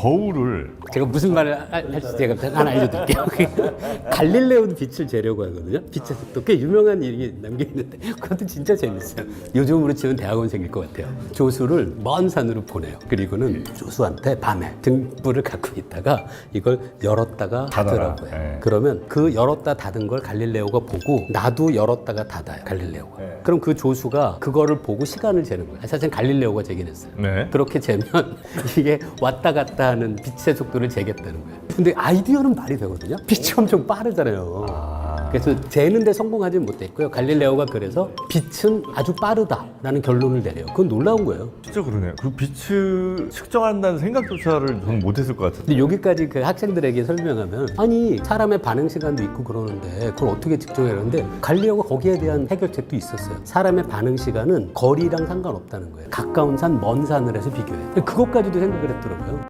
거울을 제가 무슨 말을 할- 할지 제가 하나 알려드릴게요. 갈릴레오도 빛을 재려고 하거든요. 빛의 속도 꽤 유명한 일이 남겨 있는데 그것도 진짜 재밌어요. 요즘으로 치면 대학원 생길 것 같아요. 조수를 먼 산으로 보내요. 그리고는 조수한테 밤에 등불을 갖고 있다가 이걸 열었다가 해요. 네. 그러면 그 열었다 닫은 걸 갈릴레오가 보고 나도 열었다가 닫아요. 갈릴레오가. 네. 그럼 그 조수가 그거를 보고 시간을 재는 거예요. 사실 갈릴레오가 재긴 했어요. 네. 그렇게 재면 이게 왔다 갔다 하는 빛의 속도를 재겠다는 거예요. 근데 아이디어는 말이 되거든요. 빛이 엄청 빠르잖아요. 그래서 재는데 성공하지 못했고요. 갈릴레오가 그래서 빛은 아주 빠르다라는 결론을 내려요. 그건 놀라운 거예요. 진짜 그러네요. 그 빛을 측정한다는 생각조차를 저는 못했을 것 같은데. 근데 여기까지 그 학생들에게 설명하면 아니 사람의 반응 시간도 있고 그러는데 그걸 어떻게 측정해 그러는데 갈리오가 거기에 대한 해결책도 있었어요. 사람의 반응 시간은 거리랑 상관없다는 거예요. 가까운 산, 먼 산을 해서 비교해. 그것까지도 생각을 했더라고요.